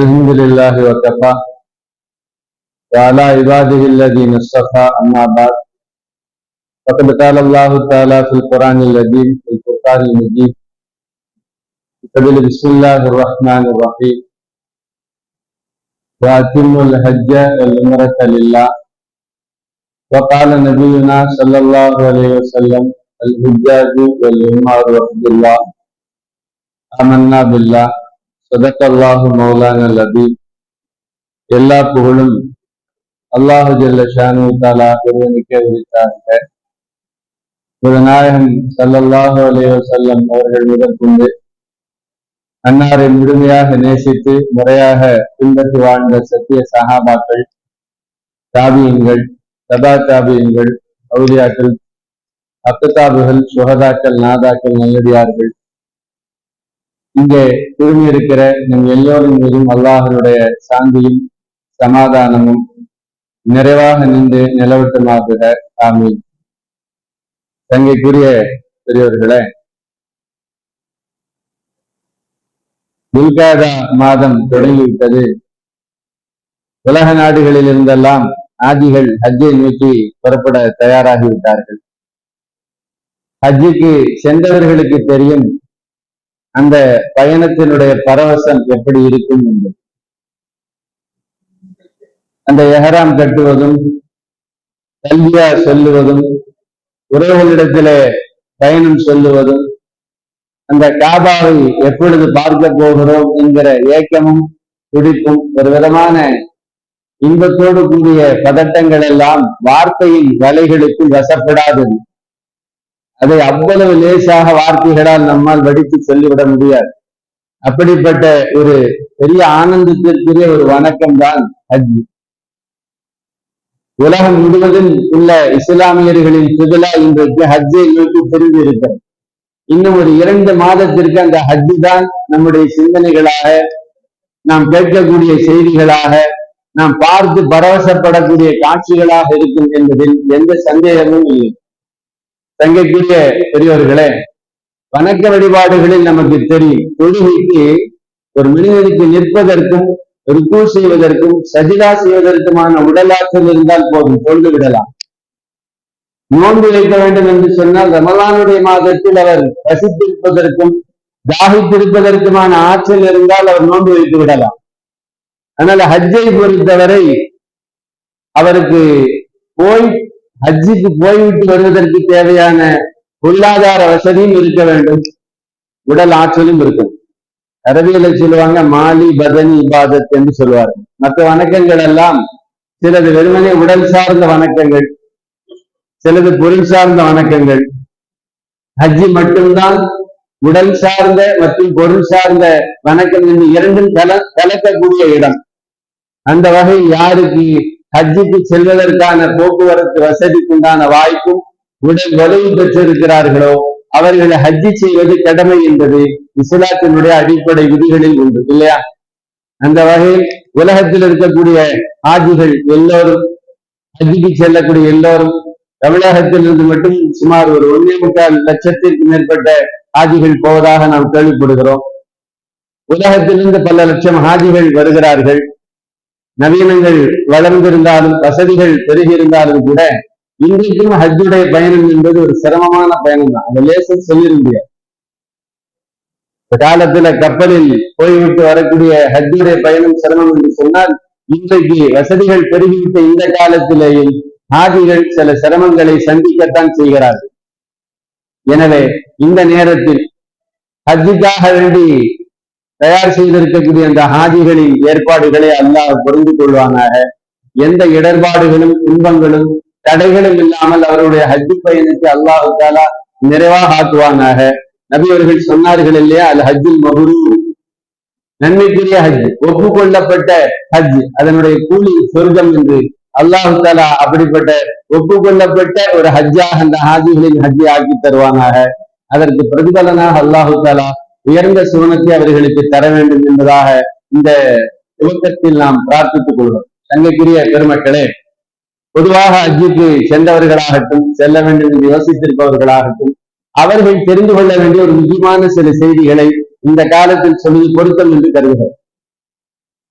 الحمد لله وكفى. وعلى عباده الذين اصطفى أما بعد. فقد قال الله تعالى في القرآن العظيم في القرآن المجيد. قبل بسم الله الرحمن الرحيم. وأتموا الحج والعمرة لله. وقال نبينا صلى الله عليه وسلم الحجاج والعمار وحد الله. آمنا بالله. சதக்கல்லாஹு மௌலான லபீம் எல்லா புகழும் அல்லாஹு ஜல்ல ஷானு தாலா பெருவனிக்க விதித்தாங்க புதநாயகம் சல்லல்லாஹு அலைய செல்லம் அவர்கள் முதற்கொண்டு அன்னாரை முழுமையாக நேசித்து முறையாக பின்பற்றி வாழ்ந்த சத்திய சகாபாக்கள் தாபியங்கள் சதா தாபியங்கள் அவுலியாக்கள் அப்தாபுகள் சுகதாக்கள் நாதாக்கள் நல்லடியார்கள் இங்கே திரும்பியிருக்கிற நம் எல்லோரும் மீதும் அல்லாஹனுடைய சாந்தியும் சமாதானமும் நிறைவாக நின்று நிலவட்டமாகுக ஆமீன். தங்கைக்குரிய பெரியவர்களே துல்காதா மாதம் தொடங்கிவிட்டது. உலக நாடுகளில் இருந்தெல்லாம் ஆதிகள் ஹஜ்ஜை நோக்கி புறப்பட தயாராகிவிட்டார்கள். ஹஜ்ஜுக்கு சென்றவர்களுக்கு தெரியும் அந்த பயணத்தினுடைய பரவசம் எப்படி இருக்கும் என்று. அந்த எஹராம் கட்டுவதும் கல்வியா சொல்லுவதும் உறவுகளிடத்திலே பயணம் சொல்லுவதும் அந்த காபாவை எப்பொழுது பார்க்க போகிறோம் என்கிற ஏக்கமும் துடிப்பும் ஒரு விதமான இன்பத்தோடு கூடிய பதட்டங்கள் எல்லாம் வார்த்தையின் வலைகளுக்குள் வசப்படாதது. அதை அவ்வளவு லேசாக வார்த்தைகளால் நம்மால் வடித்து சொல்லிவிட முடியாது. அப்படிப்பட்ட ஒரு பெரிய ஆனந்தத்திற்குரிய ஒரு வணக்கம் தான் ஹஜ். உலகம் முழுவதும் உள்ள இஸ்லாமியர்களின் சுதலா இன்றைக்கு ஹஜ்ஜை நோக்கி தெரிந்து இருக்கிறது. இன்னும் ஒரு இரண்டு மாதத்திற்கு அந்த ஹஜ்ஜு தான் நம்முடைய சிந்தனைகளாக நாம் கேட்கக்கூடிய செய்திகளாக நாம் பார்த்து பரவசப்படக்கூடிய காட்சிகளாக இருக்கும் என்பதில் எந்த சந்தேகமும் இல்லை. தங்கக்கூடிய பெரியவர்களே வணக்க வழிபாடுகளில் நமக்கு தெரியும். தொழுகைக்கு ஒரு மனிதனுக்கு நிற்பதற்கும் ருக்கு செய்வதற்கும் சஜிதா செய்வதற்குமான உடலாற்றல் இருந்தால் போதும் தொழுது விடலாம். நோன்பு வைக்க வேண்டும் என்று சொன்னால் ரமலானுடைய மாதத்தில் அவர் வசித்திருப்பதற்கும் தாகித்திருப்பதற்குமான ஆற்றல் இருந்தால் அவர் நோன்பு வைத்து விடலாம். ஆனால் ஹஜ்ஜை பொறுத்தவரை அவருக்கு போய் ஹஜ்ஜுக்கு போய்விட்டு வருவதற்கு தேவையான பொருளாதார வசதியும் இருக்க வேண்டும். உடல் ஆற்றலும் இருக்கும். அரபியில சொல்லுவாங்க மாலி பதனி இபாதத் என்று சொல்லுவார் மற்ற வணக்கங்கள் எல்லாம் சிலது வெறுமனே உடல் சார்ந்த வணக்கங்கள் சிலது பொருள் சார்ந்த வணக்கங்கள். ஹஜ்ஜி மட்டும்தான் உடல் சார்ந்த மற்றும் பொருள் சார்ந்த வணக்கம் என்று இரண்டும் கல கலக்கக்கூடிய இடம். அந்த வகையில் யாருக்கு ஹஜ்ஜுக்கு செல்வதற்கான போக்குவரத்து வசதிக்குண்டான வாய்ப்பும் உடல் வலுவு பெற்றிருக்கிறார்களோ அவர்களை ஹஜ்ஜி செய்வது கடமை என்பது இஸ்லாத்தினுடைய அடிப்படை விதிகளில் உண்டு இல்லையா? அந்த வகையில் உலகத்தில் இருக்கக்கூடிய ஆஜிகள் எல்லோரும் ஹஜ்ஜிக்கு செல்லக்கூடிய எல்லோரும் தமிழகத்தில் இருந்து மட்டும் சுமார் ஒரு ஒன்றே முக்கால் லட்சத்திற்கு மேற்பட்ட ஆஜிகள் போவதாக நாம் கேள்விப்படுகிறோம். உலகத்திலிருந்து பல லட்சம் ஹாஜிகள் வருகிறார்கள். நவீனங்கள் வளர்ந்திருந்தாலும் வசதிகள் பெருகியிருந்தாலும் கூட இன்றைக்கும் ஹஜ்ஜுடைய பயணம் என்பது ஒரு சிரமமான பயணம் தான் அந்த லேசம் சொல்லிட முடியாது. காலத்துல கப்பலில் போய்விட்டு வரக்கூடிய ஹஜ்ஜுடைய பயணம் சிரமம் என்று சொன்னால் இன்றைக்கு வசதிகள் பெருகிவிட்ட இந்த காலத்திலேயும் ஆதிகள் சில சிரமங்களை சந்திக்கத்தான் செய்கிறார்கள். எனவே இந்த நேரத்தில் ஹஜ்ஜுக்காக வேண்டி தயார் செய்திருக்கக்கூடிய அந்த ஹாஜிகளின் ஏற்பாடுகளை அல்லாஹ் புரிந்து கொள்வானாக. எந்த இடர்பாடுகளும் துன்பங்களும் தடைகளும் இல்லாமல் அவருடைய ஹஜ்ஜி பயணத்தை அல்லாஹு தாலா நிறைவாக ஆக்குவானாக நபியவர்கள் சொன்னார்கள் இல்லையா? அது ஹஜ்ஜில் மகுரு நன்மைக்குரிய ஹஜ் ஒப்புக்கொள்ளப்பட்ட ஹஜ் அதனுடைய கூலி சொர்க்கம் என்று அல்லாஹு தாலா அப்படிப்பட்ட ஒப்புக்கொள்ளப்பட்ட ஒரு ஹஜ்ஜாக அந்த ஹாஜிகளின் ஹஜ்ஜை ஆக்கி தருவானாக. அதற்கு பிரதிபலனாக அல்லாஹு தாலா உயர்ந்த சிவனத்தை அவர்களுக்கு தர வேண்டும் என்பதாக இந்த துவக்கத்தில் நாம் பிரார்த்தித்துக் கொள்வோம் தங்கைக்குரிய பெருமக்களே பொதுவாக அஜிக்கு சென்றவர்களாகட்டும் செல்ல வேண்டும் என்று யோசித்திருப்பவர்களாகட்டும் அவர்கள் தெரிந்து கொள்ள வேண்டிய ஒரு முக்கியமான சில செய்திகளை இந்த காலத்தில் சொல்லி பொருத்தம் என்று கருதுகிறோம்.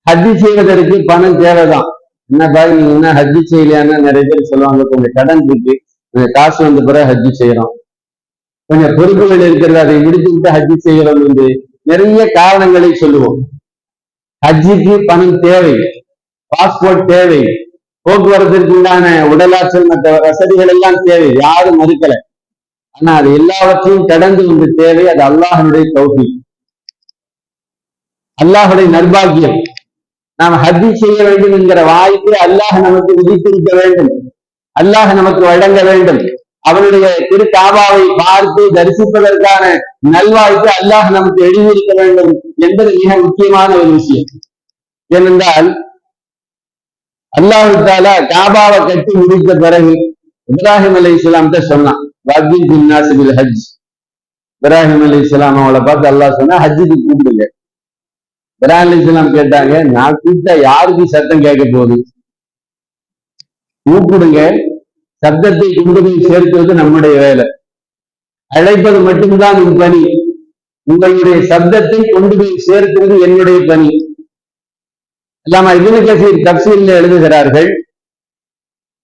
ஹஜ்ஜி செய்வதற்கு பணம் தேவைதான். என்னப்பா நீங்க என்ன ஹஜ்ஜி செய்யலையான்னு நிறைய பேர் சொல்லுவாங்க கொஞ்சம் கடன் இருக்கு. காசு வந்த பிறகு ஹஜ்ஜி செய்யறோம் கொஞ்சம் பொறுப்புகள் இருக்கிறது அதை முடித்து விட்டு ஹஜ்ஜி செய்கிறோம் என்று நிறைய காரணங்களை சொல்லுவோம். ஹஜ்ஜிக்கு பணம் தேவை பாஸ்போர்ட் தேவை போக்குவரத்திற்கு உண்டான உடலாற்றல் மற்ற வசதிகள் எல்லாம் தேவை யாரும் மறுக்கல. ஆனா அது எல்லாவற்றையும் கடந்து வந்து தேவை அது அல்லாஹனுடைய கௌபி அல்லாஹுடைய நர்பாகியம் நாம் ஹஜ்ஜி செய்ய வேண்டும் என்கிற வாய்ப்பை அல்லாஹ் நமக்கு விதித்திருக்க வேண்டும். அல்லாஹ் நமக்கு வழங்க வேண்டும். அவனுடைய திரு காபாவை பார்த்து தரிசிப்பதற்கான நல்வாய்ப்பு அல்லாஹ் நமக்கு எழுதியிருக்க வேண்டும் என்பது மிக முக்கியமான ஒரு விஷயம். ஏனென்றால் அல்லாஹு தாலா காபாவை கட்டி முடித்த பிறகு இப்ராஹிம் அலி இஸ்லாம் சொன்னான் வக்கின் பின்னாசிபில் ஹஜ் இப்ராஹிம் அலி இஸ்லாம் அவளை பார்த்து அல்லாஹ் சொன்னா ஹஜ்ஜுக்கு கூப்பிடுங்க. இப்ராஹிம் அலி இஸ்லாம் கேட்டாங்க நான் கூப்பிட்டா யாருக்கு சத்தம் கேட்க போகுது? கூப்பிடுங்க. சப்தத்தை கொண்டு போய் சேர்க்கிறது நம்முடைய வேலை. அழைப்பது மட்டும்தான் உன் பணி. உங்களுடைய சப்தத்தை கொண்டு போய் சேர்க்கிறது என்னுடைய பணி. அல்லாம இபின் கசீர் தப்சீல் எழுதுகிறார்கள்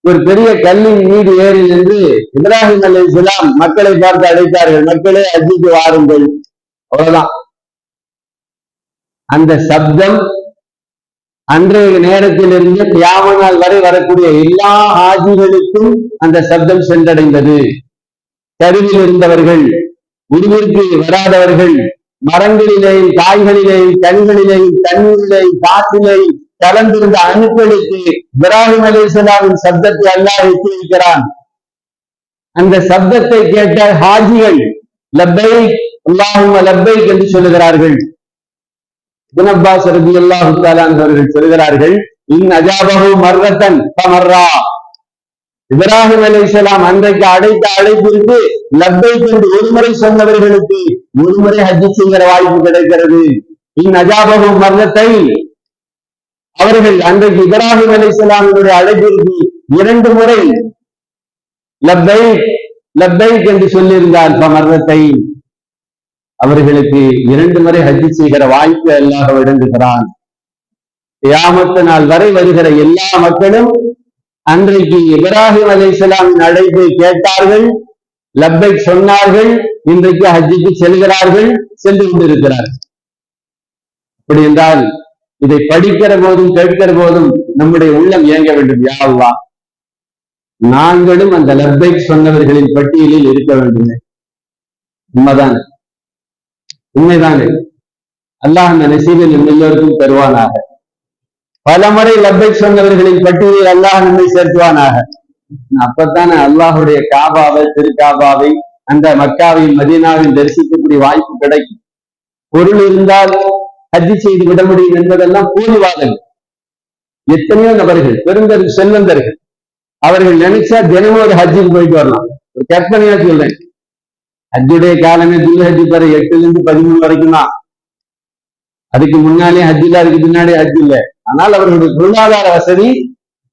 ஒரு பெரிய கல்லின் மீது ஏறி நின்று இப்ராஹிம் அலி இஸ்லாம் மக்களை பார்த்து அழைத்தார்கள். மக்களே அஜித்து வாருங்கள். அவ்வளவுதான். அந்த சப்தம் அன்றைய நேரத்திலிருந்து தியாக நாள் வரை வரக்கூடிய எல்லா ஆஜிகளுக்கும் அந்த சப்தம் சென்றடைந்தது. கருவில் இருந்தவர்கள் உருவிற்கு வராதவர்கள் மரங்களிலேயும் காய்களிலேயும் கண்களிலேயும் தண்ணீரிலேயும் காற்றிலேயும் கலந்திருந்த அணுக்களுக்கு இப்ராஹிம் அலிசலாவின் சப்தத்தை அல்லாஹ் எட்டி அந்த சப்தத்தை கேட்ட ஹாஜிகள் லப்பை அல்லாஹும் லப்பை என்று சொல்லுகிறார்கள். குணப்பாஸ் ரபி அல்லாஹு அவர்கள் சொல்கிறார்கள் இன் அஜாபகு மர்ரத்தன் பமர்ரா இப்ராஹிம் அலி இஸ்லாம் அன்றைக்கு அழைத்த அழைப்பிற்கு லப்பை கொண்டு ஒருமுறை சொன்னவர்களுக்கு ஒருமுறை ஹஜ்ஜி செய்கிற வாய்ப்பு கிடைக்கிறது. இன் அஜாபகு மர்ரத்தை அவர்கள் அன்றைக்கு இப்ராஹிம் அலி இஸ்லாமினுடைய அழைப்பிற்கு இரண்டு முறை லப்பை லப்பை என்று சொல்லியிருந்தார் மர்ரத்தை அவர்களுக்கு இரண்டு முறை ஹஜ்ஜி செய்கிற வாய்ப்பு அல்லாஹ் வழங்குகிறான் கியாமத்து நாள் வரை வருகிற எல்லா மக்களும் அன்றைக்கு இப்ராஹிம் அலி இஸ்லாமின் அழைப்பை கேட்டார்கள். லப்பை சொன்னார்கள். இன்றைக்கு ஹஜ்ஜிக்கு செல்கிறார்கள். சென்று கொண்டிருக்கிறார்கள். அப்படி என்றால் இதை படிக்கிற போதும் கேட்கிற போதும் நம்முடைய உள்ளம் இயங்க வேண்டும் யா நாங்களும் அந்த லப்பை சொன்னவர்களின் பட்டியலில் இருக்க வேண்டும். உண்மைதான். உண்மைதானே? அல்லாஹ் அந்த நசீபை நம் எல்லோருக்கும் தருவானாக. பல முறை லப்பை சொன்னவர்களின் பட்டியலில் அல்லாஹ் நம்மை சேர்த்துவானாக. அப்பத்தானே அல்லாஹுடைய காபாவை திருக்காபாவை அந்த மக்காவையும் மதீனாவையும் தரிசிக்கக்கூடிய வாய்ப்பு கிடைக்கும். பொருள் இருந்தால் ஹஜ்ஜி செய்து விட முடியும் என்பதெல்லாம் போலிவாதங்கள் எத்தனையோ நபர்கள் பெருந்தர் செல்வந்தர்கள் அவர்கள் நினைச்சா தினமும் ஒரு ஹஜ்ஜிக்கு போயிட்டு வரலாம். ஒரு கற்பனையா சொல்றேன். ஹஜ்ஜுடைய காலமே துல் ஹஜ்ஜு பெற எட்டுல இருந்து பதிமூணு வரைக்கும் தான் அதுக்கு முன்னாலே ஹஜ் இல்ல அதுக்கு பின்னாடி ஹஜ் இல்ல ஆனால் அவர்களுடைய பொருளாதார வசதி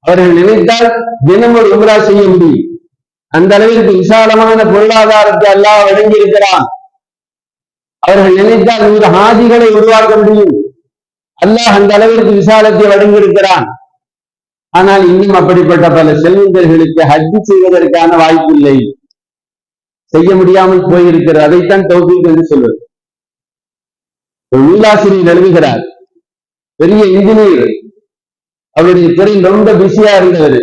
அவர்கள் நினைத்தால் தினம் ஒரு உமரா செய்ய முடியும் அந்த அளவிற்கு விசாலமான பொருளாதாரத்தை அல்லாஹ் வழங்கி இருக்கிறான் அவர்கள் நினைத்தால் நூறு ஹாஜிகளை உருவாக்க முடியும் அல்லாஹ் அந்த அளவிற்கு விசாலத்தை வழங்கியிருக்கிறான் ஆனால் இன்னும் அப்படிப்பட்ட பல செல்வந்தர்களுக்கு ஹஜ் செய்வதற்கான வாய்ப்பு இல்லை முடியாமல் போயிருக்கிறது அதைத்தான் தௌஃபீக் என்று சொல்வது. ஒரு நூலாசிரியர் எழுதுகிறார் பெரிய இன்ஜினியர் அவருடைய துறையில் ரொம்ப பிஸியா இருந்தவர்.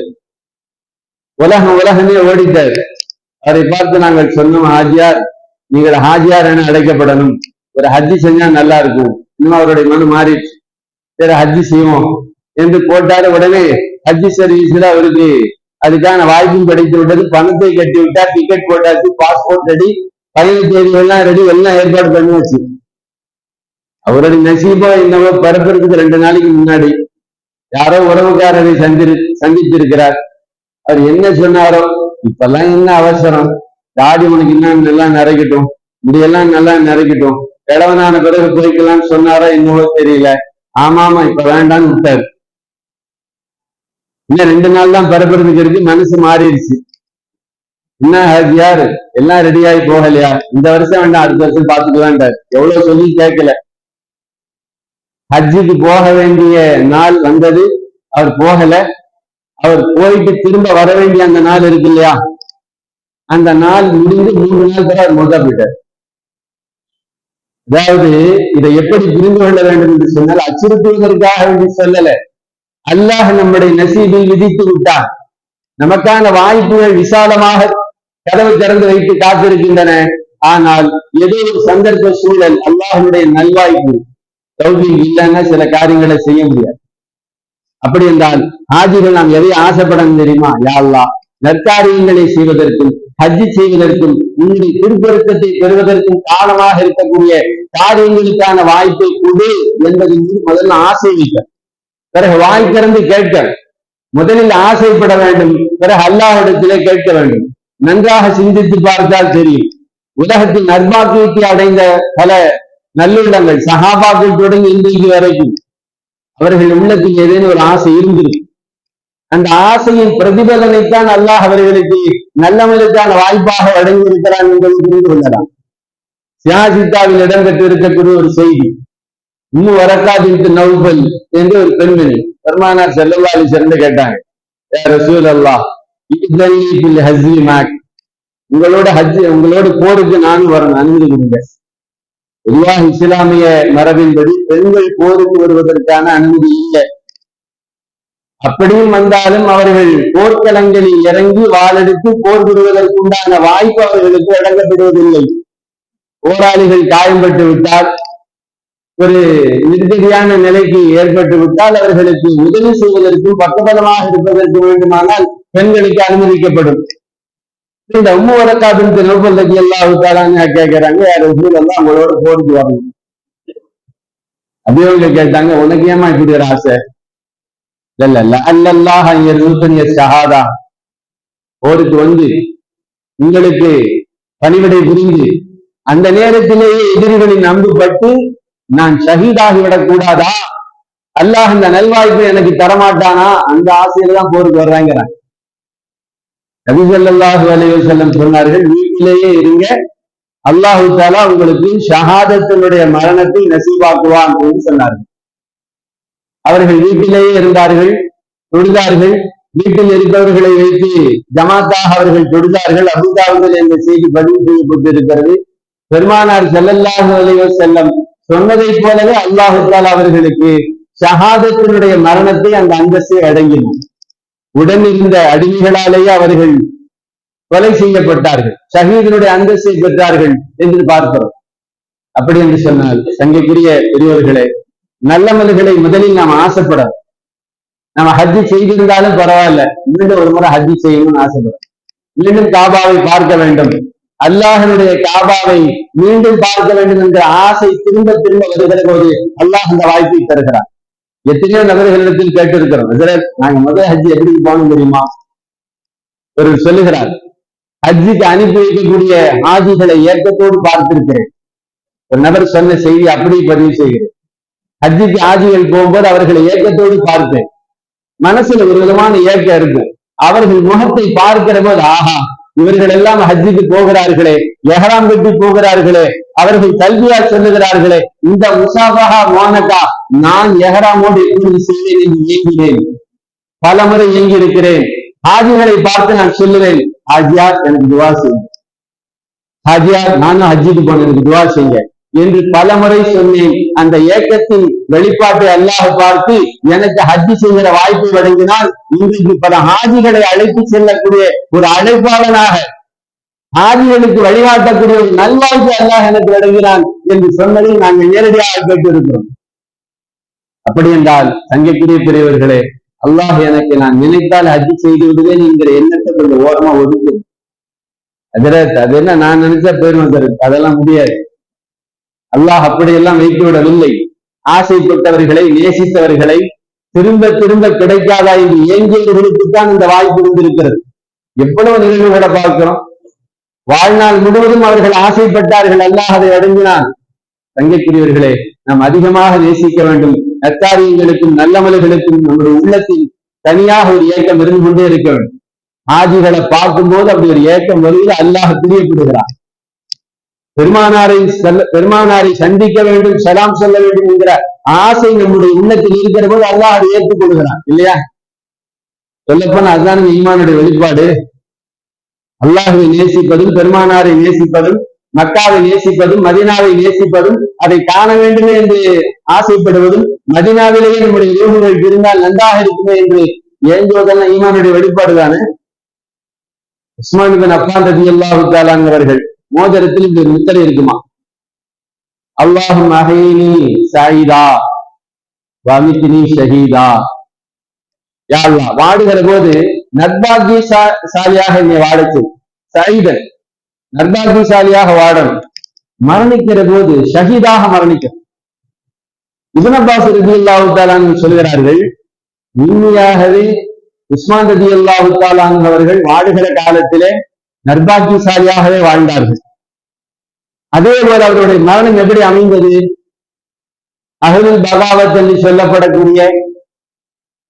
உலகம் உலகமே ஓடிட்டார். அவரை பார்த்து நாங்கள் சொன்னோம் ஹாஜியார் நீங்கள் ஹாஜியார் என அழைக்கப்படணும். ஒரு ஹஜ்ஜி செஞ்சா நல்லா இருக்கும். இன்னும் அவருடைய மனு மாறிடுச்சு. சரி ஹஜ்ஜி செய்வோம் என்று போட்டாரு. உடனே ஹஜ்ஜி சர்வீஸ்ல அவருக்கு அதுக்கான வாய்ப்பும் கிடைத்து விட்டது பணத்தை கட்டி விட்டா டிக்கெட் போட்டாச்சு பாஸ்போர்ட் ரெடி பதவி தேதி எல்லாம் ரெடி எல்லாம் ஏற்பாடு பண்ணியாச்சு. அவருடைய நசீபா என்னவோ பரப்புறதுக்கு ரெண்டு நாளைக்கு முன்னாடி யாரோ உறவுக்காரரை சந்தி சந்திச்சிருக்கிறார் அவர் என்ன சொன்னாரோ இப்பெல்லாம் என்ன அவசரம்? தாடி உனக்கு இன்னும் நல்லா நிறைக்கட்டும் முடியெல்லாம் நல்லா நிறைக்கட்டும் கிழவனான பிறகு போய்க்கலாம்னு சொன்னாரோ என்னவோ தெரியல. ஆமா ஆமா இப்ப வேண்டாம்னு விட்டாரு. இன்னும் ரெண்டு நாள் தான் பரப்புறதுக்கு இருக்கு மனசு மாறிடுச்சு. என்ன யாரு? எல்லாம் ரெடி ஆகி போகலையா? இந்த வருஷம் வேண்டாம் அடுத்த வருஷம் பாத்துக்கலான்ட்டார் எவ்வளவு சொல்லி கேட்கல. ஹஜ்ஜுக்கு போக வேண்டிய நாள் வந்தது. அவர் போகல. அவர் போயிட்டு திரும்ப வர வேண்டிய அந்த நாள் இருக்கு இல்லையா? அந்த நாள் முடிந்து மூன்று நாள் பிறகு அவர் மொதல் போயிட்டார் அதாவது இதை எப்படி புரிந்து கொள்ள வேண்டும் என்று சொன்னால் அச்சுறுத்துவதற்காக வேண்டி சொல்லலை. அல்லாஹ் நம்முடைய நசீபில் விதித்து விட்டார் நமக்கான வாய்ப்புகள் விசாலமாக கதவு திறந்து வைத்து காத்திருக்கின்றன. ஆனால் ஏதோ ஒரு சந்தர்ப்ப சூழல் அல்லாஹனுடைய நல்வாய்ப்பு தௌஃபீக் இல்லைன்னா சில காரியங்களை செய்ய முடியாது. அப்படி என்றால் ஆஜிகள் நாம் எதை ஆசைப்படணும் தெரியுமா? யா அல்லாஹ் நற்காரியங்களை செய்வதற்கும் ஹஜ்ஜி செய்வதற்கும் உன்னுடைய திருப்பொருத்தத்தை பெறுவதற்கும் காரணமாக இருக்கக்கூடிய காரியங்களுக்கான வாய்ப்பை கொடு என்பது முதல்ல ஆசை வைக்க. பிறகு வாய் திறந்து கேட்க. முதலில் ஆசைப்பட வேண்டும். பிறகு அல்லாஹ்விடத்திலே கேட்க வேண்டும். நன்றாக சிந்தித்து பார்த்தால் தெரியும் உலகத்தில் நர்பாக்கியத்தை அடைந்த பல நல்லுள்ளங்கள் சகாபாக்கள் தொடங்கி இன்றைக்கு வரைக்கும் அவர்கள் உள்ளத்தில் ஏதேனும் ஒரு ஆசை இருந்திருக்கு. அந்த ஆசையின் பிரதிபலனைத்தான் அல்லாஹ் அவர்களுக்கு நல்லவர்களுக்கான வாய்ப்பாக வழங்கியிருக்கிறான் என்பதை புரிந்து கொள்ளலாம். சியாசித்தாவில் இடம்பெற்றிருக்கக்கூடிய ஒரு செய்தி. இன்னும் வரக்காதிற்கு நவுபல் என்று ஒரு பெண்மணி பெருமானார் செல்லல்லாலி சிறந்து கேட்டாங்க. யார் ரசூல் அல்லா ஹஸ்ரி மேக். உங்களோட ஹஜ் உங்களோட போருக்கு நானும் வரணும் அனுமதி கொடுங்க பொதுவாக இஸ்லாமிய மரபின்படி பெண்கள் போருக்கு வருவதற்கான அனுமதி இல்லை. அப்படியும் வந்தாலும் அவர்கள் போர்க்களங்களில் இறங்கி வாளெடுத்து போர் புரிவதற்குண்டான வாய்ப்பு அவர்களுக்கு வழங்கப்படுவதில்லை. போராளிகள் காயம்பட்டு விட்டால் ஒரு நிர்கதியான நிலைக்கு ஏற்பட்டு விட்டால் அவர்களுக்கு உதவி செய்வதற்கும் பக்கபலமாக இருப்பதற்கு வேண்டுமானால் பெண்களுக்கு அனுமதிக்கப்படும். இந்த உம்மு வரக்காபின் நோபல்லதி எல்லாம் கேட்கிறாங்க யார் எல்லாம் அவங்களோட போருக்கு வரணும். அப்படியே கேட்டாங்க உனக்கு ஏமா இப்படி ஒரு ஆசை? இல்ல இல்ல அல்லல்லாஹ் ரூபனிய சஹாதா போருக்கு வந்து உங்களுக்கு பணிவிடை புரிந்து அந்த நேரத்திலேயே எதிரிகளின் நம்பப்பட்டு நான் ஷஹீதாகிவிடக் கூடாதா? அல்லாஹ் இந்த நல்வாய்ப்பு எனக்கு தரமாட்டானா? அந்த ஆசையில தான் போருக்கு வர்றாங்கிறான். நபி ஸல்லல்லாஹு செல்லம் சொன்னார்கள் வீட்டிலேயே இருங்க. அல்லாஹு தாலா உங்களுக்கு ஷஹாதத்தினுடைய மரணத்தை நசீபாக்குவான் என்று சொன்னார்கள். அவர்கள் வீட்டிலேயே இருந்தார்கள் தொழுதார்கள். வீட்டில் இருப்பவர்களை வைத்து ஜமாத்தாக அவர்கள் தொழுதார்கள். அபுதாவுதல் என்ற செய்தி பதிவு செய்யப்பட்டிருக்கிறது. பெருமானார் செல்லல்லாஹு அலைஹி செல்லம் சொன்னதைப் போலவே அல்லாஹு அவர்களுக்கு ஷஹாதத்தினுடைய மரணத்தை அந்த அந்தஸ்தை அடங்கினார் உடன் இருந்த அடிமைகளாலேயே அவர்கள் கொலை செய்யப்பட்டார்கள். ஷஹீதனுடைய அந்தஸ்தை பெற்றார்கள் என்று பார்க்கிறோம். அப்படி என்று சொன்னால் சங்கைக்குரிய பெரியவர்களே நல்லமல்களை முதலில் நாம் ஆசைப்பட நம்ம ஹஜ்ஜி செய்திருந்தாலும் பரவாயில்ல. மீண்டும் ஒரு முறை ஹஜ்ஜி செய்யணும்னு ஆசைப்படும் மீண்டும் காபாவை பார்க்க வேண்டும். அல்லாஹனுடைய காபாவை மீண்டும் பார்க்க வேண்டும் என்ற ஆசை திரும்ப திரும்ப வருகிற போது அல்லாஹ் அந்த வாய்ப்பை தருகிறார். எத்தனையோ நபர்களிடத்தில் கேட்டிருக்கிறோம் நாங்க முதல் ஹஜ் எப்படி போகணும் தெரியுமா? ஒரு சொல்லுகிறார் ஹஜ்ஜுக்கு அனுப்பி வைக்கக்கூடிய ஆஜிகளை ஏற்கத்தோடு பார்த்திருக்கிறேன். ஒரு நபர் சொன்ன செய்தி அப்படியே பதிவு செய்கிறேன் ஹஜ்ஜிக்கு ஆஜிகள் போகும்போது அவர்களை ஏக்கத்தோடு பார்த்தேன் மனசுல ஒரு விதமான ஏக்கம் இருக்கும். அவர்கள் முகத்தை பார்க்கிற போது ஆஹா இவர்கள் எல்லாம் ஹஜ்ஜிக்கு போகிறார்களே எஹராம் கட்டி போகிறார்களே அவர்கள் கல்வியா சொல்லுகிறார்களே இந்த முசாபஹா மோனகா நான் எஹராமோடு எப்படி செய்வேன் என்று இயங்கினேன் பல முறை இயங்கி இருக்கிறேன் ஹாஜிகளை பார்த்து நான் சொல்லுவேன் ஹாஜியார் எனக்கு துவா செய்யுங்க. ஹாஜியார் நானும் ஹஜ்ஜிக்கு போனேன் எனக்கு துவா செய்யுங்க. என்று பல முறை சொன்னேன். அந்த ஏக்கத்தின் வெளிப்பாட்டை அல்லாஹ் பார்த்து எனக்கு ஹஜ்ஜி செய்கிற வாய்ப்பு வழங்கினால் இன்றைக்கு பல ஹாஜிகளை அழைத்து செல்லக்கூடிய ஒரு அழைப்பாளனாக ஆதிகளுக்கு வழிகாட்டக்கூடிய ஒரு நல்வாய்ப்பு அல்லாஹ் எனக்கு வழங்கினான் என்று சொன்னதை நாங்கள் நேரடியாக கேட்டிருக்கிறோம். அப்படி என்றால் தங்கக்கூடிய பெரியவர்களே அல்லாஹ் எனக்கு நான் நினைத்தால் ஹஜ்ஜி செய்து விடுவேன் என்கிற எண்ணத்தை கொஞ்சம் ஓரமா ஒதுக்கு. அதில் அது என்ன நான் நினைச்சா போயிடும் சார் அதெல்லாம் முடியாது. அல்லாஹ் அப்படியெல்லாம் வைத்து விடவில்லை ஆசைப்பட்டவர்களை நேசித்தவர்களை திரும்ப திரும்ப கிடைக்காதா என்று இயங்கியவர்களுக்கு தான் இந்த வாய்ப்பு இருந்திருக்கிறது. எவ்வளவு நிகழ்வுகளை பார்க்கிறோம். வாழ்நாள் முழுவதும் அவர்கள் ஆசைப்பட்டார்கள் அல்லாஹ் அதை அடங்கினான் தங்கைக்குரியவர்களே நாம் அதிகமாக நேசிக்க வேண்டும். நற்காரியங்களுக்கும் நல்லமல்களுக்கும் நம்முடைய உள்ளத்தில் தனியாக ஒரு ஏக்கம் இருந்து கொண்டே இருக்க வேண்டும். ஆஜிகளை பார்க்கும்போது அப்படி ஒரு ஏக்கம் வருவது அல்லாஹ் பிரியப்படுகிறார் பெருமானாரை செல்ல பெருமானாரை சந்திக்க வேண்டும் சலாம் சொல்ல வேண்டும் என்கிற ஆசை நம்முடைய உள்ளத்தில் இருக்கிற போது அல்லாஹ் அதை ஏற்றுக்கொள்கிறான் இல்லையா? சொல்லப்போனா அதுதான் ஈமானுடைய வெளிப்பாடு. அல்லாஹுவை நேசிப்பதும் பெருமானாரை நேசிப்பதும் மக்காவை நேசிப்பதும் மதினாவை நேசிப்பதும் அதை காண வேண்டுமே என்று ஆசைப்படுவதும் மதினாவிலேயே நம்முடைய உறவுகள் இருந்தால் நன்றாக இருக்குமே என்று ஏங்குவதெல்லாம் ஈமானுடைய வெளிப்பாடு தானே? உஸ்மான் பின் அப்பான் ரதி அல்லாஹு மோதிரத்தில் இப்படி ஒரு முத்திரை இருக்குமா? அல்லாஹும் அகைனி சாயிதா. வமித்தினி ஷஹீதா. யா வாடுகிற போது நர்பாகியசாலியாக என்னை வாடச்சு சைதன் நர்பாகியசாலியாக வாடணும். மரணிக்கிற போது ஷஹீதாக மரணிக்கும். இபன் அப்பாஸ் ரபி அல்லாஹு சொல்கிறார்கள் உண்மையாகவே உஸ்மான் ரபி அல்லாஹு அவர்கள் வாடுகிற காலத்திலே நர்பாகியசாலியாகவே வாழ்ந்தார்கள். அதே போல அவருடைய மரணம் எப்படி அமைந்தது? அகலில் பகாவத் என்று சொல்லப்படக்கூடிய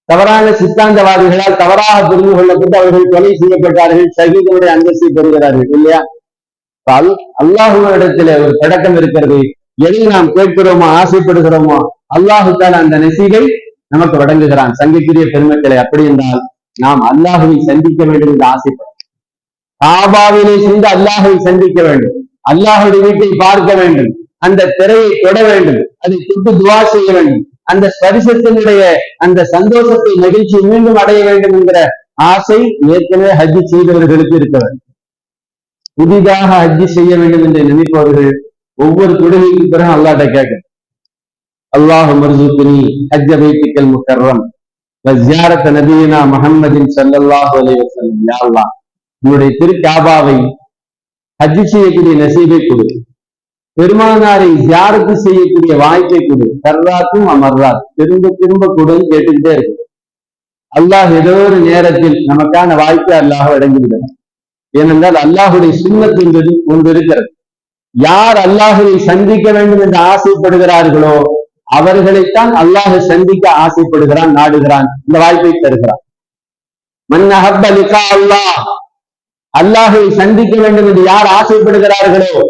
தவறான சித்தாந்தவாதிகளால் தவறாக புரிந்து கொள்ளப்பட்டு அவர்கள் கொலை செய்யப்பட்டார்கள் சகிதனுடைய அந்தஸ்தை பெறுகிறார்கள் இல்லையா? இப்ப அல்லாஹுவிடத்துல ஒரு பழக்கம் இருக்கிறது. எதை நாம் கேட்கிறோமோ ஆசைப்படுகிறோமோ அல்லாஹுத்தால் அந்த நெசிகை நமக்கு வழங்குகிறான். சங்கக்கிரிய பெருமக்களை அப்படி என்றால் நாம் அல்லாஹுவை சந்திக்க வேண்டும் என்று ஆசைப்படும் காபாவிலே சென்று அல்லாஹை சந்திக்க வேண்டும். அல்லாஹுடைய வீட்டை பார்க்க வேண்டும். அந்த திரையை தொட வேண்டும். அதை தொட்டு துவா செய்ய வேண்டும். அந்த ஸ்பரிசத்தினுடைய அந்த சந்தோஷத்தை மகிழ்ச்சி மீண்டும் அடைய வேண்டும் என்கிற ஆசை ஏற்கனவே ஹஜ்ஜி செய்தவர்களுக்கு இருக்க வேண்டும். புதிதாக ஹஜ்ஜி செய்ய வேண்டும் என்று நினைப்பவர்கள் ஒவ்வொரு தொழுகைக்கு பிறகு அல்லாட்ட கேட்க அல்லாஹ் மர்சூக்குனி ஹஜ்ஜ வைத்துக்கள் முக்கர்ரம் ஜியாரத்த நபியினா முஹம்மதின் ஸல்லல்லாஹு அலைஹி யா உன்னுடைய திரு காபாவை ஹஜ்ஜி செய்யக்கூடிய நசீபை கொடு. பெருமானாரை ஜியாரத்து செய்யக்கூடிய வாய்ப்பை கொடு. கர்ராத்தும் அமர்ராத் திரும்ப திரும்ப கொடுன்னு கேட்டுக்கிட்டே இருக்கு. அல்லாஹ் ஏதோ ஒரு நேரத்தில் நமக்கான வாய்ப்பை அல்லாஹ் வழங்கிவிடும் ஏனென்றால் அல்லாஹுடைய சுண்ணத் என்பது ஒன்று இருக்கிறது. யார் அல்லாஹுவை சந்திக்க வேண்டும் என்று ஆசைப்படுகிறார்களோ அவர்களைத்தான் அல்லாஹ் சந்திக்க ஆசைப்படுகிறான் நாடுகிறான் இந்த வாய்ப்பை தருகிறான். மன் அஹப்ப லிகா அல்லாஹ் அல்லாஹை சந்திக்க வேண்டும் என்று யார் ஆசைப்படுகிறார்களோ?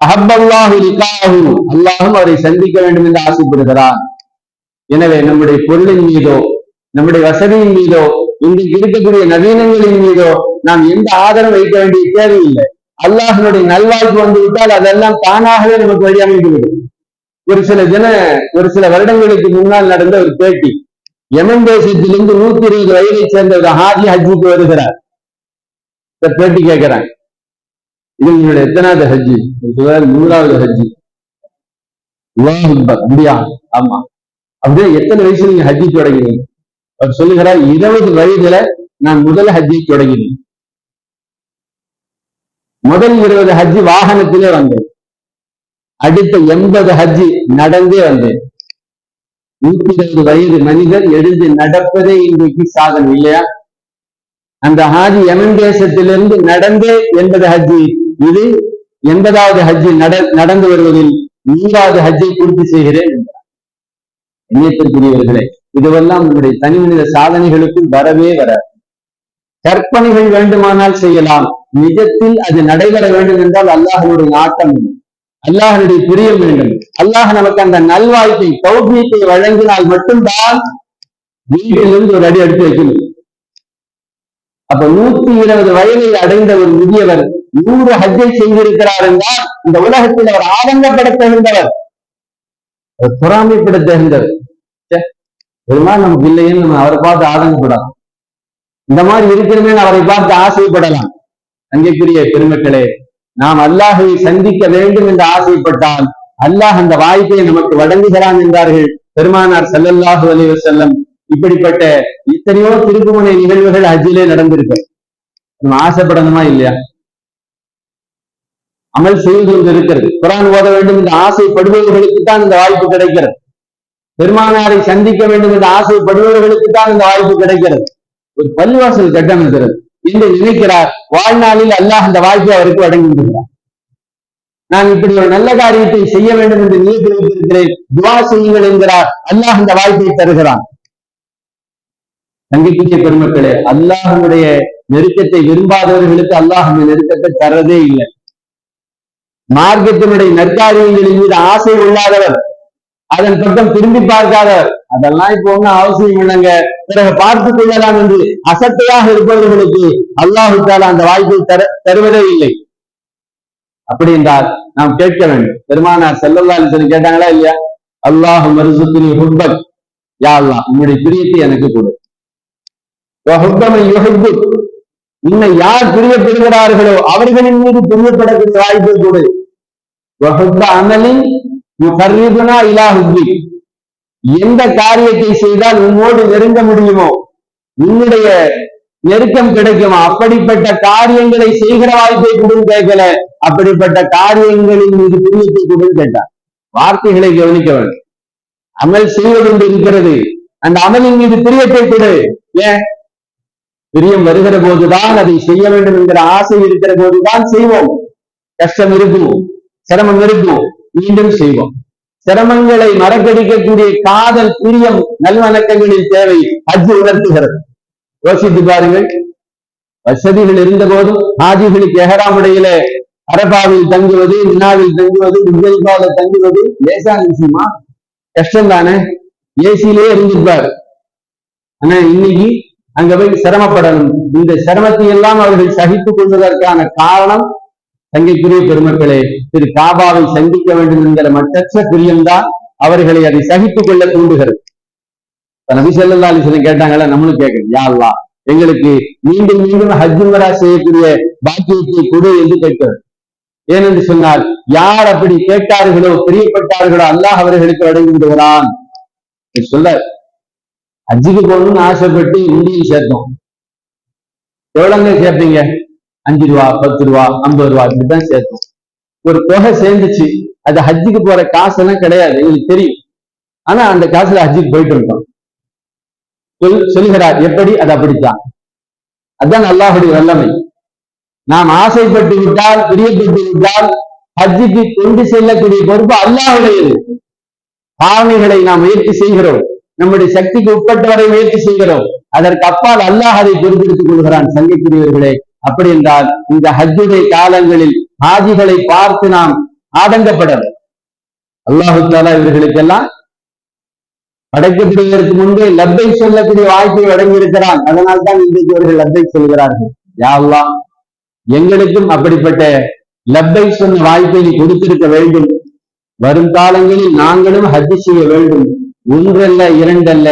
அஹப்பல்லாஹு லிகாஹு. அல்லாஹும் அவரை சந்திக்க வேண்டும் என்று ஆசைப்படுகிறான் எனவே நம்முடைய பொருளின் மீதோ நம்முடைய வசதியின் மீதோ இன்றைக்கு இருக்கக்கூடிய நவீனங்களின் மீதோ நாம் எந்த ஆதரவு வைக்க வேண்டிய தேவையில்லை. அல்லாஹனுடைய நல்வாழ்வு வந்து விட்டால் அதெல்லாம் தானாகவே நமக்கு வழி அமைந்துவிடும். ஒரு சில தின ஒரு சில வருடங்களுக்கு முன்னால் நடந்த ஒரு பேட்டி. யமன் தேசத்திலிருந்து நூத்தி இருபது வயதை சேர்ந்த ஒரு ஹாஜி ஹஜ்ஜுக்கு வருகிறார். இந்த பேட்டி கேட்கிறாங்க இது உங்களுடைய எத்தனாவது ஹஜ்ஜி? நூறாவது ஹஜ்ஜி. அல்லாஹ் அப்படியா? ஆமா. அப்படியே எத்தனை வயசுல நீங்க ஹஜ்ஜி தொடங்கினீங்க? அவர் சொல்லுகிறார் இருபது வயதுல நான் முதல் ஹஜ்ஜி தொடங்கினேன். முதல் இருபது ஹஜ்ஜி வாகனத்திலே வந்தேன். அடுத்த எண்பது ஹஜ்ஜி நடந்தே வந்தேன். நூத்தி இருபது வயது மனிதர் எழுந்து நடப்பதே இன்றைக்கு சாதனை இல்லையா? அந்த ஹாஜி யமன் தேசத்திலிருந்து நடந்தே எண்பது ஹஜ்ஜி. இது எண்பதாவது ஹஜ்ஜி நட நடந்து வருவதில் நூறாவது ஹஜ்ஜை பூர்த்தி செய்கிறேன் என்றார். இணையத்திற்குரியவர்களே இதுவெல்லாம் உங்களுடைய தனி மனித சாதனைகளுக்குள் வரவே வராது. கற்பனைகள் வேண்டுமானால் செய்யலாம். நிஜத்தில் அது நடைபெற வேண்டும் என்றால் அல்லாஹனுடைய நாட்டம் வேண்டும். அல்லாஹனுடைய பிரியம் வேண்டும். அல்லாஹ் நமக்கு அந்த நல்வாய்ப்பை தௌபீத்தை வழங்கினால் மட்டும்தான் வீட்டிலிருந்து ஒரு அடி எடுத்து வைக்கணும் அப்ப நூத்தி இருபது வயதை அடைந்த ஒரு முதியவர் நூறு ஹஜ்ஜை செய்திருக்கிறார் என்றால் இந்த உலகத்தில் அவர் ஆதங்கப்பட தகுந்தவர் பொறாமைப்பட தகுந்தவர் ஒரு நமக்கு இல்லையேன்னு நம்ம அவரை பார்த்து ஆதங்கப்படலாம். இந்த மாதிரி இருக்கிறமே அவரை பார்த்து ஆசைப்படலாம். அங்கேக்குரிய பெருமக்களே நாம் அல்லாஹை சந்திக்க வேண்டும் என்று ஆசைப்பட்டால் அல்லாஹ் அந்த வாய்ப்பை நமக்கு வழங்குகிறான் என்றார்கள் பெருமானார் செல்லல்லாஹு அலைவர் செல்லம் இப்படிப்பட்ட எத்தனையோ திருப்புமனை நிகழ்வுகள் அஜிலே நடந்திருக்கு. நம்ம ஆசைப்படணுமா இல்லையா? அமல் செய்து கொண்டு இருக்கிறது. குரான் ஓத வேண்டும் என்று ஆசைப்படுபவர்களுக்கு தான் இந்த வாய்ப்பு கிடைக்கிறது. பெருமானாரை சந்திக்க வேண்டும் என்று ஆசைப்படுபவர்களுக்கு தான் இந்த வாய்ப்பு கிடைக்கிறது. ஒரு பள்ளிவாசல் கட்டமைக்கிறது என்று நினைக்கிறார் வாழ்நாளில் அல்லாஹ் அந்த வாய்ப்பை அவருக்கு வழங்கி விடுகிறார் நான் இப்படி ஒரு நல்ல காரியத்தை செய்ய வேண்டும் என்று நினைத்து வைத்திருக்கிறேன். துவா செய்யுங்கள் என்கிறார். அல்லாஹ் அந்த வாய்ப்பை தருகிறான். தங்கிக்குரிய பெருமக்களே அல்லாஹனுடைய நெருக்கத்தை விரும்பாதவர்களுக்கு அல்லாஹ் அந்த நெருக்கத்தை தரதே இல்லை. மார்க்கத்தினுடைய நற்காரியங்களின் மீது ஆசை உள்ளாதவர் அதன் பக்கம் திரும்பி பார்க்காதவர் அதெல்லாம் இப்போ ஒண்ணும் அவசியம் இல்லைங்க. பிறகு பார்த்துக் கொள்ளலாம் என்று அசட்டையாக இருப்பவர்களுக்கு அல்லாஹு அந்த வாய்ப்பை தர தருவதே இல்லை. அப்படி என்றால் நாம் கேட்க வேண்டும். பெருமானார் செல்லல்லா கேட்டாங்களா இல்லையா? அல்லாஹ் மருசுத்தினி ஹுட்பக் யா அல்லா உன்னுடைய பிரியத்தை எனக்கு கொடு. உன்னை யார் பிரியப்படுகிறார்களோ அவர்களின் மீது பிரியப்படக்கூடிய வாய்ப்பை கொடு. அமலின் யுகர்ரிபுனா இலா எந்த காரியத்தை செய்தால் உன்னோடு நெருங்க முடியுமோ? உன்னுடைய நெருக்கம் கிடைக்குமா? அப்படிப்பட்ட காரியங்களை செய்கிற வாய்ப்பை கொடுன்னு கேட்கல. அப்படிப்பட்ட காரியங்களின் மீது பிரியத்தை கொடுன்னு கேட்டார் வார்த்தைகளை கவனிக்க வேண்டும். அமல் செய்வதென்று இருக்கிறது. அந்த அமலின் மீது பிரியத்தை கொடு. ஏன்? பிரியம் வருகிற போதுதான் அதை செய்ய வேண்டும் என்கிற ஆசை இருக்கிற போதுதான் செய்வோம். கஷ்டம் இருக்கும் சிரமம் இருக்கும் மீண்டும் செய்வோம். சிரமங்களை மறக்கடிக்கக்கூடிய காதல் பிரியம் நல்வணக்கங்களில் தேவை அஜ் உணர்த்துகிறது. யோசித்து பாருங்கள். வசதிகள் இருந்த போதும் ஆதிகளுக்கு எஹராமுடையில அரபாவில் தங்குவது மினாவில் தங்குவது முஸ்தலிஃபாவில் தங்குவது லேசான விஷயமா? கஷ்டம் தானே ஏசியிலேயே இருந்திருப்பார். ஆனா இன்னைக்கு அங்க போய் சிரமப்படணும். இந்த சிரமத்தை எல்லாம் அவர்கள் சகித்துக் கொள்வதற்கான காரணம் தங்கைக்குரிய பெருமக்களே திரு காபாவை சந்திக்க வேண்டும் என்கிற மற்றற்ற பிரியம்தான் அவர்களை அதை சகித்துக் கொள்ள தூண்டுகிறது. நபி ஸல்லல்லாஹு அலைஹி கேட்டாங்கல்ல நம்மளும் கேட்கணும் யாருலாம் எங்களுக்கு மீண்டும் மீண்டும் ஹஜ்ஜுமரா செய்யக்கூடிய பாக்கியத்தை கொடு என்று கேட்கிறது ஏனென்று சொன்னால் யார் அப்படி கேட்டார்களோ பிரியப்பட்டார்களோ அல்லாஹ் அவர்களுக்கு வழங்கி விடுகிறான் என்று சொல்ல ஹஜ்ஜுக்கு போகணும்னு ஆசைப்பட்டு இந்தியில் சேர்த்தோம். எவ்வளவுங்க சேர்ப்பீங்க அஞ்சு ரூபா பத்து ரூபா ஐம்பது ரூபா இப்படிதான் சேர்த்தோம். ஒரு தொகை சேர்ந்துச்சு. அது ஹஜ்ஜுக்கு போற காசெல்லாம் கிடையாது. எங்களுக்கு தெரியும். ஆனா அந்த காசுல ஹஜ்ஜுக்கு போயிட்டு இருக்கோம் சொல் சொல்கிறார் எப்படி? அது அப்படித்தான். அதுதான் அல்லாஹுடைய வல்லமை. நாம் ஆசைப்பட்டு விட்டால் பிரியப்பட்டு விட்டால் ஹஜ்ஜுக்கு கொண்டு செல்லக்கூடிய பொறுப்பு அல்லாஹுடையது பாவனைகளை நாம் முயற்சி செய்கிறோம். நம்முடைய சக்திக்கு உட்பட்டவரை முயற்சி செய்கிறோம். அதற்கு அப்பால் அல்லாஹ் அதை பொறுப்பெடுத்துக் கொள்கிறான். சங்கைக்குரியவர்களே அப்படி என்றால் இந்த ஹஜ்ஜுடைய காலங்களில் ஹாஜிகளை பார்த்து நாம் ஆதங்கப்படணும். அல்லாஹு தாலா இவர்களுக்கெல்லாம் படைக்கப்படுவதற்கு முன்பே லப்பை சொல்லக்கூடிய வாய்ப்பை வழங்கியிருக்கிறான். அதனால் தான் இன்றைக்கு அவர்கள் லப்பை சொல்கிறார்கள். யாவா எங்களுக்கும் அப்படிப்பட்ட லப்பை சொன்ன வாய்ப்பை நீ கொடுத்திருக்க வேண்டும். வரும் காலங்களில் நாங்களும் ஹஜ் செய்ய வேண்டும். ஒன்றல்ல இரண்டல்ல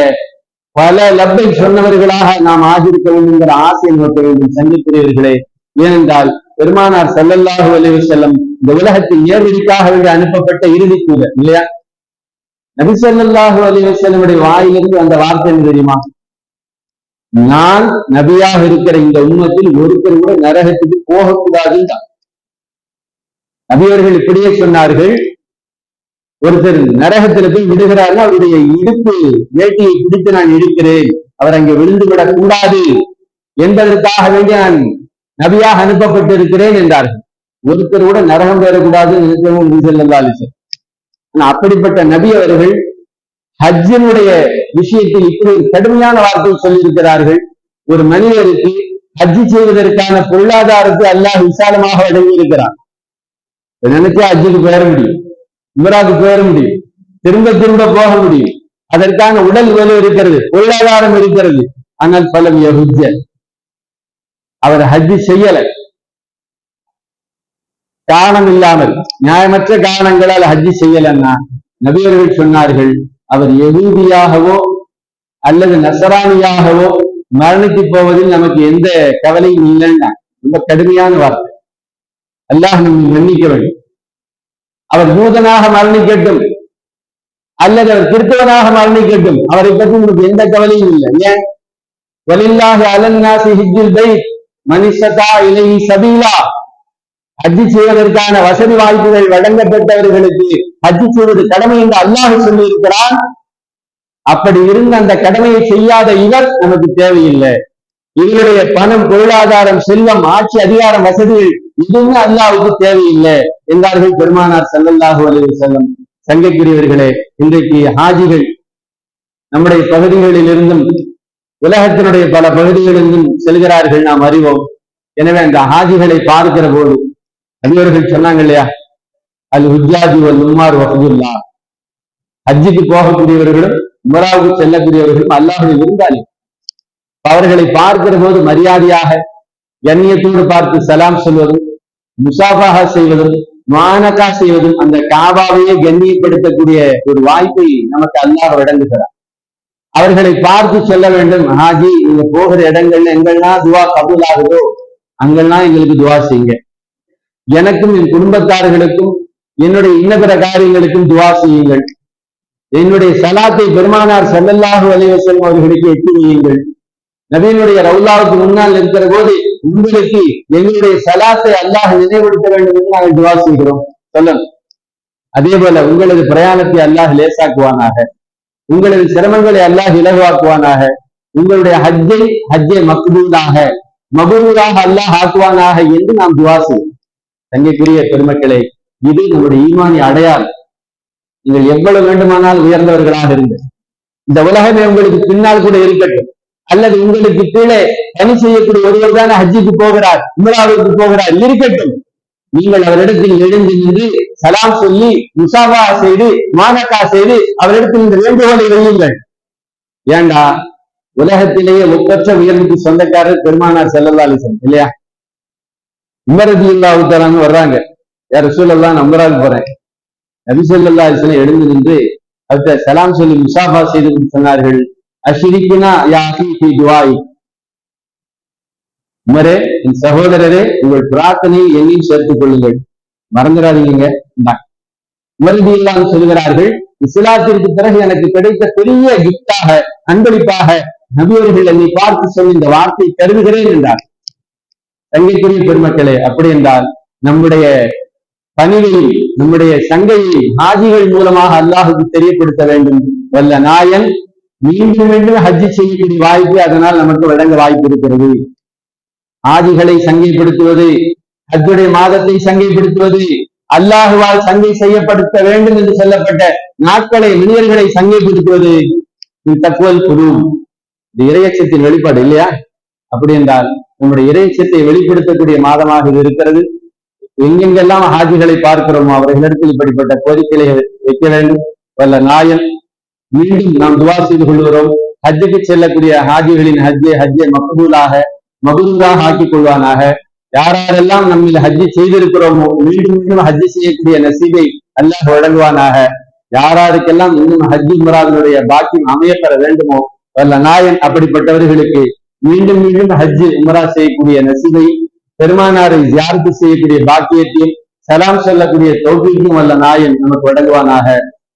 பல லப்பை சொன்னவர்களாக நாம் ஆகியிருக்க வேண்டும் என்கிற ஆசை நோக்க வேண்டும் சந்திக்கிறீர்களே. ஏனென்றால் பெருமானார் செல்லல்லாஹு அலைஹி செல்லம் இந்த உலகத்தில் நேர்வழிக்காக வேண்டி அனுப்பப்பட்ட இறுதி தூதர் இல்லையா? நபி செல்லல்லாஹு அலைஹி வஸல்லமுடைய வாயிலிருந்து அந்த வார்த்தை தெரியுமா? நான் நபியாக இருக்கிற இந்த உண்மத்தில் ஒருத்தர் கூட நரகத்துக்கு போகக்கூடாதுன்னு தான் நபியவர்கள் இப்படியே சொன்னார்கள் ஒருத்தர் நரகத்துல போய் விடுகிறார்கள் அவருடைய இடுப்பு வேட்டியை பிடித்து நான் இருக்கிறேன் அவர் அங்கே விழுந்து விடக் கூடாது என்பதற்காக வேண்டி நான் நபியாக அனுப்பப்பட்டிருக்கிறேன் என்றார்கள். ஒருத்தர் கூட நரகம் பெறக்கூடாது நினைக்கவும் ஆனா அப்படிப்பட்ட நபி அவர்கள் ஹஜ்ஜினுடைய விஷயத்தில் இப்படி ஒரு கடுமையான வார்த்தை சொல்லியிருக்கிறார்கள். ஒரு மனிதருக்கு ஹஜ்ஜி செய்வதற்கான பொருளாதாரத்தை அல்லாஹ் விசாலமாக வழங்கியிருக்கிறான். இருக்கிறான் நினைச்சா ஹஜ்ஜுக்கு பெற முடியும். உம்ராக்கு போயிட முடியும். திரும்ப திரும்ப போக முடியும். அதற்கான உடல் வலு இருக்கிறது பொருளாதாரம் இருக்கிறது. ஆனால் பலம் யஹுஜ்ஜ அவர் ஹஜ்ஜி செய்யல. காரணம் இல்லாமல் நியாயமற்ற காரணங்களால் ஹஜ்ஜி செய்யலன்னா நபியர்கள் சொன்னார்கள் அவர் எகூதியாகவோ அல்லது நசராணியாகவோ மரணித்து போவதில் நமக்கு எந்த கவலையும் இல்லைன்னா ரொம்ப கடுமையான வார்த்தை. அல்லாஹ் நம்ம மன்னிக்க வேண்டும். அவர் யூதனாக மரணிக்கட்டும். அல்லது அவர் கிறிஸ்தவனாக மரணிக்கட்டும். அவரை பற்றி உங்களுக்கு எந்த கவலையும் இல்லை. ஏன்? வலில்லாஹி அலன்னாசி ஹிஜில் பை மனிஷதா இலை சபீலா. ஹஜ்ஜி செய்வதற்கான வசதி வாய்ப்புகள் வழங்கப்பட்டவர்களுக்கு ஹஜ்ஜி செய்வது கடமை என்று அல்லாஹ் சொல்லியிருக்கிறான். அப்படி இருந்த அந்த கடமையை செய்யாத இவர் நமக்கு தேவையில்லை. இவருடைய பணம் பொருளாதாரம் செல்வம் ஆட்சி அதிகாரம் வசதிகள் இதுவுமே அல்லாவுக்கு தேவையில்லை. என்றார்கள் பெருமானார் ஸல்லல்லாஹு அலைஹி செல்லும் சங்கைக்குரியவர்களே இன்றைக்கு ஹாஜிகள் நம்முடைய பகுதிகளில் இருந்தும் உலகத்தினுடைய பல பகுதிகளிலிருந்தும் செல்கிறார்கள் நாம் அறிவோம். எனவே அந்த ஹாஜிகளை பார்க்கிற போது நபியவர்கள் சொன்னாங்க இல்லையா? அல் ஹுஜாஜி வல் உமார் வஃதுல்லா. ஹஜ்ஜிக்கு போகக்கூடியவர்களும் உமராவுக்கு செல்லக்கூடியவர்களும் அல்லாஹுடைய விருந்தாளி அவர்களை பார்க்கிற போது மரியாதையாக கண்ணியத்தோடு பார்த்து சலாம் சொல்வதும் முசாஃபாக செய்வதும் மானக்கா செய்வதும் அந்த காபாவையே கண்ணியப்படுத்தக்கூடிய ஒரு வாய்ப்பை நமக்கு அல்லாஹ் வழங்குகிறார். அவர்களை பார்த்து சொல்ல வேண்டும் ஹாஜி நீங்க போகிற இடங்கள்ல எங்கெல்லாம் துவா கபூல் ஆகுதோ? அங்கெல்லாம் எங்களுக்கு துவா செய்யுங்க. எனக்கும் என் குடும்பத்தார்களுக்கும் என்னுடைய இன்னபிற காரியங்களுக்கும் துவா செய்யுங்கள். என்னுடைய சலாத்தை பெருமானார் செல்லல்லாஹு அலைவசம் அவர்களுக்கு எட்டி வையுங்கள் நவீனுடைய ரவுலாவுக்கு முன்னால் இருக்கிற போது உங்களுக்கு எங்களுடைய சலாத்தை அல்லாஹ் நினைவுபடுத்த வேண்டும் என்று நாங்கள் துவா செய்கிறோம். சொல்லுங்க அதே போல உங்களது பிரயாணத்தை அல்லாஹ் லேசாக்குவானாக. உங்களது சிரமங்களை அல்லாஹ் இலகுவாக்குவானாக. உங்களுடைய ஹஜ்ஜை ஹஜ்ஜை மக்பூலாக மபூலாக அல்லாஹ் ஆக்குவானாக என்று நாம் துவா செய்வோம் தங்கைக்குரிய பெருமக்களே இது நம்முடைய ஈமானி அடையாளம். நீங்கள் எவ்வளவு வேண்டுமானால் உயர்ந்தவர்களாக இருந்து இந்த உலகமே உங்களுக்கு பின்னால் கூட இருக்கட்டும். அல்லது உங்களுக்கு கீழே பணி செய்யக்கூடிய ஒருவர் தானே ஹஜ்ஜிக்கு போகிறார் உமராவுக்கு போகிறார் இருக்கட்டும். நீங்கள் அவரிடத்தில் எழுந்து நின்று சலாம் சொல்லி முசாபா செய்து மானக்கா செய்து அவரிடத்தில் இந்த வேண்டுகோளை வையுங்கள். ஏண்டா? உலகத்திலேயே ஒப்பற்ற உயர்வுக்கு சொந்தக்காரர் பெருமானார் செல்லல்லாலிசன் இல்லையா? உமரதி இல்லா உத்தரான்னு வர்றாங்க. யார் ரசூலெல்லாம் நம்பராது போறேன். நபி சொல்லா அலிசனை எழுந்து நின்று அவர்கிட்ட சலாம் சொல்லி முசாஃபா செய்து சொன்னார்கள். அஷிரிக்கினா யா அஹி துவாய் உமரே என் சகோதரரே உங்கள் பிரார்த்தனையை என்னையும் சேர்த்துக் கொள்ளுங்கள். மறந்துடாதீங்க. உமரதி இல்லான்னு சொல்கிறார்கள் இஸ்லாத்திற்கு பிறகு எனக்கு கிடைத்த பெரிய கிஃப்டாக அன்பளிப்பாக நபியவர்கள் என்னை பார்த்து சொல்லி இந்த வார்த்தை கருதுகிறேன் என்றார். தங்கைக்குரிய பெருமக்களே அப்படி என்றால் நம்முடைய பணியை நம்முடைய சங்கையை ஹாஜிகள் மூலமாக அல்லாஹுக்கு தெரியப்படுத்த வேண்டும். வல்ல நாயன் மீண்டும் மீண்டும் ஹஜ்ஜி செய்யக்கூடிய வாய்ப்பு அதனால் நமக்கு வழங்க வாய்ப்பு இருக்கிறது. ஆதிகளை சங்கைப்படுத்துவது ஹஜ்ஜுடைய மாதத்தை சங்கைப்படுத்துவது அல்லாஹுவால் சங்கை செய்யப்படுத்த வேண்டும் என்று சொல்லப்பட்ட நாட்களை மனிதர்களை சங்கைப்படுத்துவது தக்குவல் குரு இது இறையச்சத்தின் வெளிப்பாடு இல்லையா? அப்படி என்றால் நம்முடைய இறையச்சத்தை வெளிப்படுத்தக்கூடிய மாதமாக இது இருக்கிறது. எங்கெங்கெல்லாம் ஹாஜிகளை பார்க்கிறோமோ அவர்களிடத்தில் இப்படிப்பட்ட கோரிக்கைகளை வைக்க வேண்டும். வல்ல நாயன் மீண்டும் நாம் துவா செய்து கொள்கிறோம். ஹஜ்ஜுக்கு செல்லக்கூடிய ஹாஜிகளின் ஹஜ்ஜை ஹஜ்ஜை மக்பூலாக மகுரூராக ஆக்கிக் கொள்வானாக யாரெல்லாம் நம்மில் ஹஜ்ஜி செய்திருக்கிறோமோ மீண்டும் மீண்டும் ஹஜ்ஜி செய்யக்கூடிய நசீபை அல்லாஹ் வழங்குவானாக. யாராருக்கெல்லாம் இன்னும் ஹஜ்ஜி முராதனுடைய பாக்கியம் அமையப்பெற வேண்டுமோ வல்ல நாயன் அப்படிப்பட்டவர்களுக்கு மீண்டும் மீண்டும் ஹஜ்ஜி உமரா செய்யக்கூடிய நசீபை பெருமானாரை ஜியார்த்து செய்யக்கூடிய பாக்கியத்தையும் சலாம் சொல்லக்கூடிய தோப்பிக்கும் வல்ல நாயன் நமக்கு வழங்குவானாக.